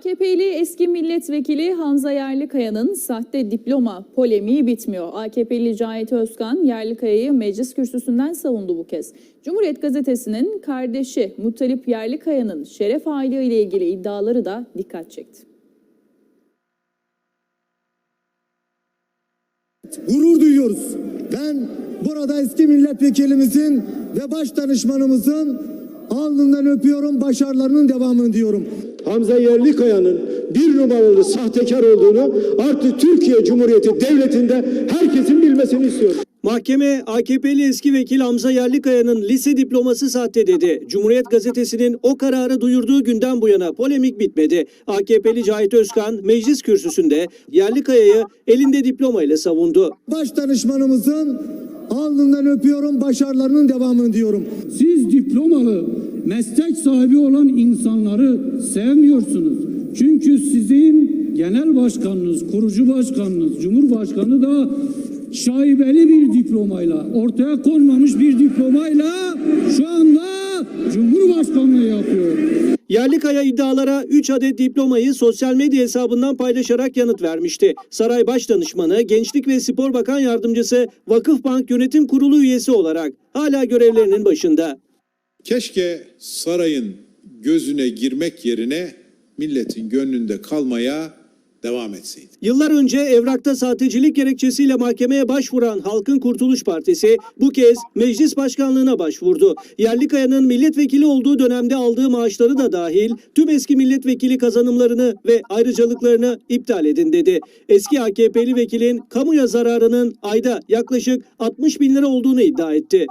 AKP'li eski milletvekili Hamza Yerlikaya'nın sahte diploma polemiği bitmiyor. AKP'li Cahit Özkan Yerlikaya'yı meclis kürsüsünden savundu bu kez. Cumhuriyet Gazetesi'nin kardeşi Muttalip Yerlikaya'nın şeref aile ile ilgili iddiaları da dikkat çekti. gurur duyuyoruz. Ben burada eski milletvekilimizin ve baş danışmanımızın alnından öpüyorum, başarılarının devamını diyorum. Hamza Yerlikaya'nın bir numaralı sahtekar olduğunu artık Türkiye Cumhuriyeti Devleti'nde herkesin bilmesini istiyorum. Mahkeme AKP'li eski vekil Hamza Yerlikaya'nın lise diploması sahte dedi. Cumhuriyet gazetesinin o kararı duyurduğu günden bu yana polemik bitmedi. AKP'li Cahit Özkan meclis kürsüsünde Yerlikaya'yı elinde diplomayla savundu. Baş danışmanımızın alnından öpüyorum, başarılarının devamını diyorum. Siz diplomalı, meslek sahibi olan insanları sevmiyorsunuz. Çünkü sizin genel başkanınız, kurucu başkanınız, cumhurbaşkanı da şaibeli bir diplomayla, ortaya konmamış bir diplomayla şu anda cumhurbaşkanlığı yapıyor. Yerlikaya iddialara 3 adet diplomayı sosyal medya hesabından paylaşarak yanıt vermişti. Saray Başdanışmanı, Gençlik ve Spor Bakan Yardımcısı, Vakıfbank Yönetim Kurulu üyesi olarak hala görevlerinin başında. Keşke sarayın gözüne girmek yerine milletin gönlünde kalmaya devam etseydi. Yıllar önce evrakta sahtecilik gerekçesiyle mahkemeye başvuran Halkın Kurtuluş Partisi bu kez meclis başkanlığına başvurdu. Yerlikaya'nın milletvekili olduğu dönemde aldığı maaşları da dahil tüm eski milletvekili kazanımlarını ve ayrıcalıklarını iptal edin dedi. Eski AKP'li vekilin kamuya zararının ayda yaklaşık 60 bin lira olduğunu iddia etti.